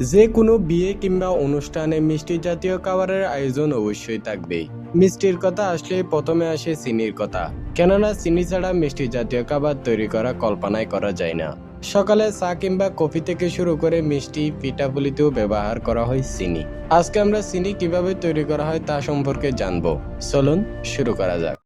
যে কোনো বিয়ে কিংবা অনুষ্ঠানে মিষ্টি জাতীয় খাবারের আয়োজন অবশ্যই থাকবে। মিষ্টির কথা আসলে প্রথমে আসে চিনির কথা। কেননা চিনি ছাড়া মিষ্টি জাতীয় খাবার তৈরি করা কল্পনাই করা যায় না। সকালে চা কিংবা কফি থেকে শুরু করে মিষ্টি, পিঠাপুলিতেও ব্যবহার করা হয় চিনি। আজকে আমরা চিনি কীভাবে তৈরি করা হয় তা সম্পর্কে জানব। চলুন শুরু করা যাক।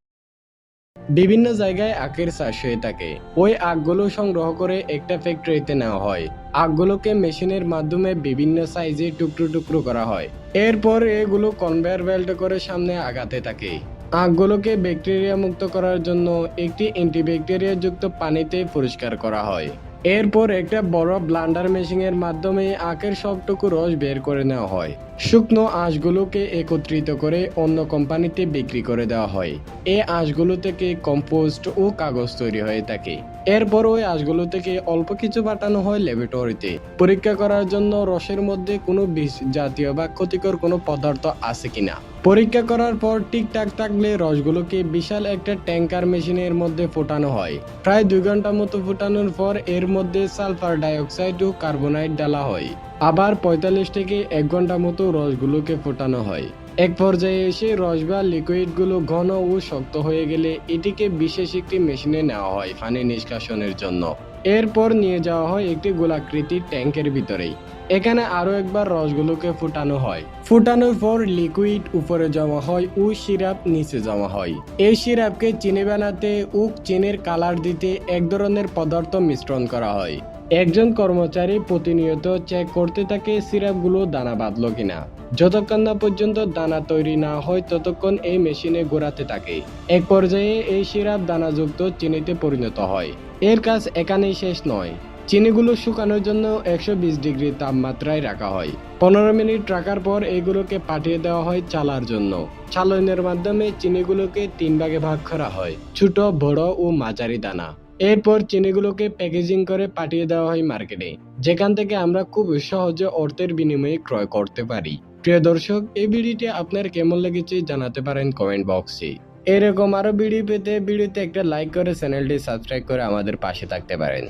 বিভিন্ন জায়গায় আখের চাষ হয়ে থাকে। ওই আখগুলো সংগ্রহ করে একটা ফ্যাক্টরিতে নেওয়া হয়। আখগুলোকে মেশিনের মাধ্যমে বিভিন্ন সাইজে টুকরো টুকরো করা হয়। এরপর এগুলো কনভেয়ার বেল্ট করে সামনে আগাতে থাকে। আখগুলোকে ব্যাকটেরিয়া মুক্ত করার জন্য একটি অ্যান্টিব্যাকটেরিয়া যুক্ত পানিতে পরিষ্কার করা হয়। এরপর একটা বড় ব্লান্ডার মেশিনের মাধ্যমে আখের সবটুকু রস বের করে নেওয়া হয়। শুকনো আঁশগুলোকে একত্রিত করে অন্য কোম্পানিতে বিক্রি করে দেওয়া হয়। এই আঁশগুলো থেকে কম্পোস্ট ও কাগজ তৈরি হয়ে থাকে। এরপর ওই আঁশগুলো থেকে অল্প কিছু পাঠানো হয় ল্যাবরেটরিতে। পরীক্ষা করার জন্য রসের মধ্যে কোনো বিষ জাতীয় বা ক্ষতিকর কোনো পদার্থ আছে কিনা? পরীক্ষা করার পর ঠিকঠাক থাকলে রসগুলোকে বিশাল একটা ট্যাঙ্কার মেশিনের মধ্যে ফোটানো হয়। প্রায় দুই ঘণ্টা মতো ফোটানোর পর এর মধ্যে সালফার ডাইঅক্সাইড ও কার্বনাইড ডালা হয়। আবার পঁয়তাল্লিশ থেকে এক ঘণ্টা মতো রসগুলোকে ফোটানো হয়। এক পর্যায়ে এসে রস বা লিকুইডগুলো ঘন ও শক্ত হয়ে গেলে এটিকে বিশেষ একটি মেশিনে নেওয়া হয় পানি নিষ্কাশনের জন্য। এরপর নিয়ে যাওয়া হয় একটি গোলাকৃতির ট্যাঙ্কের ভিতরেই। এখানে আরও একবার রসগুলোকে ফুটানো হয়। ফুটানোর পর লিকুইড উপরে জমা হয় ও সিরাপ নিচে জমা হয়। এই সিরাপকে চিনি বানাতে ও চিনির কালার দিতে এক ধরনের পদার্থ মিশ্রণ করা হয়। একজন কর্মচারী প্রতিনিয়ত চেক করতে থাকে সিরাপগুলো দানা বাঁধলো কিনা। যতক্ষণ না পর্যন্ত দানা তৈরি না হয়, ততক্ষণ এই মেশিনে ঘোরাতে থাকে। এক পর্যায়ে এই সিরাপ দানাযুক্ত চিনিতে পরিণত হয়। এর কাজ এখানেই শেষ নয়। চিনিগুলো শুকানোর জন্য একশো বিশ ডিগ্রি তাপমাত্রায় রাখা হয়। পনেরো মিনিট রাখার পর এগুলোকে পাঠিয়ে দেওয়া হয় চালার জন্য। চালনের মাধ্যমে চিনিগুলোকে তিন ভাগে ভাগ করা হয়, ছোট, বড় ও মাঝারি দানা। এরপর চিনিগুলোকে প্যাকেজিং করে পাঠিয়ে দেওয়া হয় মার্কেটে, যেখান থেকে আমরা খুব সহজে অর্থের বিনিময়ে ক্রয় করতে পারি। প্রিয় দর্শক, এই ভিডিওটি আপনার কেমন লেগেছে জানাতে পারেন কমেন্ট বক্সে। এরকম আরও ভিডিও পেতে ভিডিওতে একটা লাইক করে চ্যানেলটি সাবস্ক্রাইব করে আমাদের পাশে থাকতে পারেন।